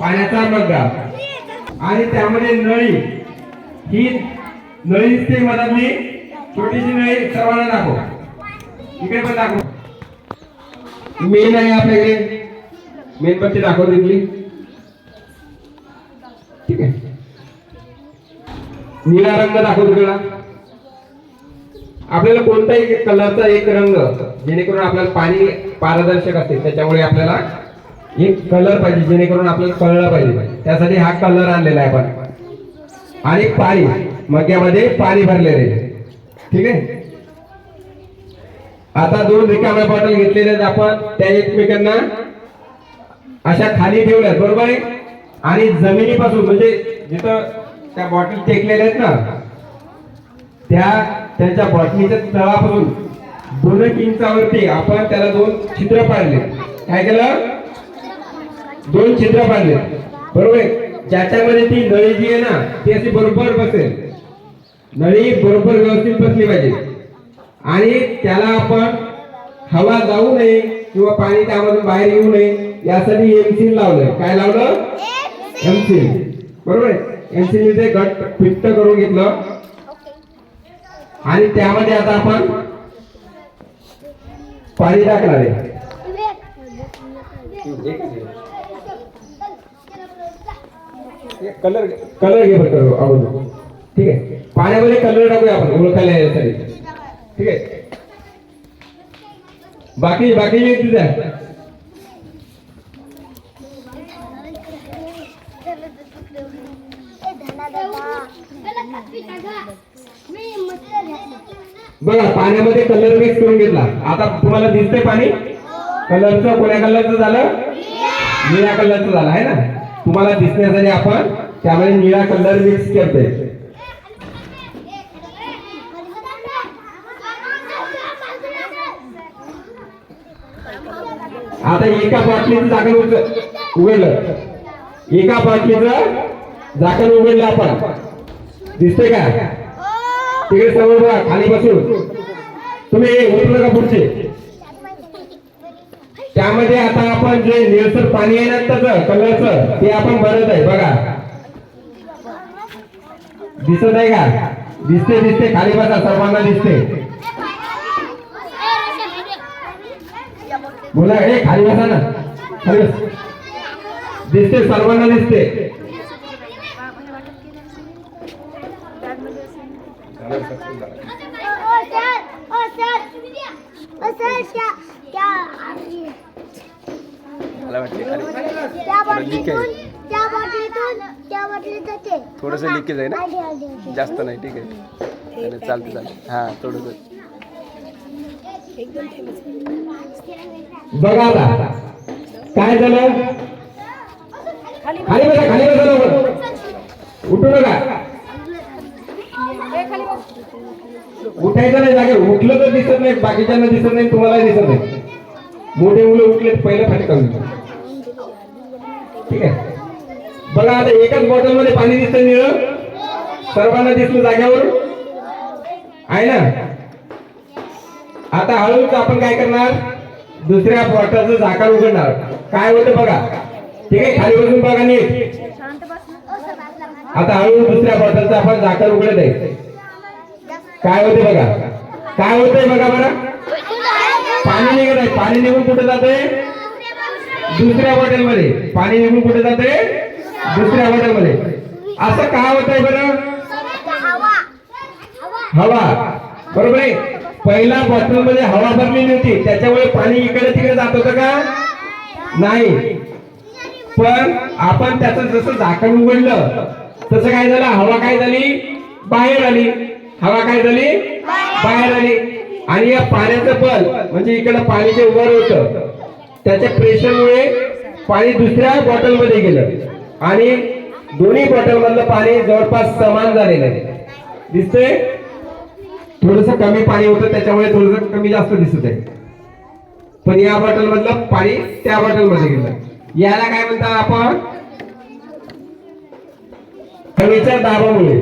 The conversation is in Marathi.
पाण्याचा मग्गा. आणि त्यामध्ये नळी. ही नळी दिसते मधातली छोटीशी नळी सर्वांना दाखव. इकडे पण दाखव. मेन आहे आपल्याकडे. मेणबत्ती दाखव तिथली ठीक आहे. निळा रंग दाखव तिकडला आपल्याला कोणताही कलरचा एक रंग जेणेकरून आपल्याला पाणी पारदर्शक असेल त्याच्यामुळे आपल्याला एक कलर पाहिजे जेणेकरून आपल्याला कळलं पाहिजे. त्यासाठी हा कलर आणलेला आहे आपण. आणि पाणी मग्यामध्ये पाणी भरलेले. आहे. ठीक आहे? आता दोन रिकाम्या बॉटल घेतलेल्या आहेत आपण. त्या एकमेकांना अशा खाली ठेवल्यात बरोबर आहे? आणि जमिनीपासून म्हणजे जिथं त्या बॉटल टेकलेल्या आहेत ना त्या त्यांच्या बॉटलीच्या तळापासून दोन एक इंचावरती आपण त्याला दोन छिद्र पाडले. काय केलं? दोन छिद्र बांधले. बरोबर आहे? ज्याच्यामध्ये ती नळी जी आहे ना ती अशी बरोबर बसेल. नळी बरोबर व्यवस्थित बसली पाहिजे. आणि त्याला आपण हवा जाऊ नये किंवा पाणी त्यामधून बाहेर येऊ नये यासाठी एमसील लावलंय. काय लावलं? एमसील बरोबर आहे? एमसील चे घट फिट्ट करून घेतलं. आणि त्यामध्ये आता आपण पाणी टाकणार आहे. कलर कलर घे बरं आवडतो ठीक आहे. पाण्यामध्ये कलर टाकूया आपण ओळखायला यासाठी. ठीक आहे. बाकी बाकी एक तुझ्या. बघा पाण्यामध्ये कलर मिक्स करून घेतला. आता तुम्हाला दिसतंय पाणी? कलरचं कोण्या कलरचं झालं? निळ्या कलरचं झालं आहे ना? तुम्हाला दिसण्यासाठी आपण त्यामध्ये निळा कलर मिक्स करतोय आता एका बाटलीचं झाकण उघ- उघडलं. एका बाटलीचं झाकण उघडलं आपण. दिसते का? तिकडे समोर खाली बसून. तुम्ही उठलं का पुढचे. त्यामध्ये आता आपण जे निळसर पाणी आहे ना त्याच कलरचं ते आपण भरत आहे बघा. दिसत आहे का? दिसते दिसते खाली बसा सर्वांना दिसते. बोला हे खाली बसा ना. खाली बस. दिसते सर्वांना दिसते. मला वाटते खाली त्या बाटलीतून त्या बाटलीतून थोडस लिकेज आहे ना? जास्त नाही ठीक आहे. चालते चालते. हा थोडस. बघा काय झालं? खाली बघा खाली बघा लवकर. उठू नका. उठायचं नाही जागे उठलं तर दिसत नाही बाकीच्यांना दिसत नाही तुम्हाला दिसत नाही. मोठे मुलं उठले पहिलं पाणी काढून ठीक आहे? बघा आता एकाच बॉटलमध्ये पाणी दिसतं निळ. सर्वांना दिसलं जाग्यावर आहे ना? आता हळूच आपण काय करणार? दुसऱ्या बॉटलचं झाकण उघडणार. काय होतं बघा? ठीक आहे खाली बसून बघा नीट. आता हळूहळू दुसऱ्या बॉटलचं आपण झाकण उघडत आहे. काय होते बघा? काय होतंय बघा बरं? पाणी निघत आहे. पाणी निघून कुठे जाते? दुसऱ्या बॉटल पाणी निघून कुठे जाते? दुसऱ्या बॉटल असं का होत आहे बरं? हवा. बरोबर आहे? पहिल्या बॉटलमध्ये हवा भरलेली होती. त्याच्यामुळे पाणी इकडे तिकडे जात होतं का? नाही. पण आपण त्याचं जसं झाकण उघडलं तसं काय झालं? हवा काय झाली? बाहेर आली. हवा काय झाली? बाहेर आली. आणि या पाण्याचं बल म्हणजे इकडे पाणी जे वर होत त्याच्या प्रेशरमुळे पाणी दुसऱ्या बॉटलमध्ये गेलं. आणि दोन्ही बॉटल मधलं पाणी जवळपास समान झालेलं आहे. दिसतंय? थोडस कमी पाणी होतं त्याच्यामुळे थोडस कमी जास्त दिसत आहे. पण या बॉटल मधलं पाणी त्या बॉटलमध्ये गेलं. याला काय म्हणतात आपण? हवेच्या दाबामुळे.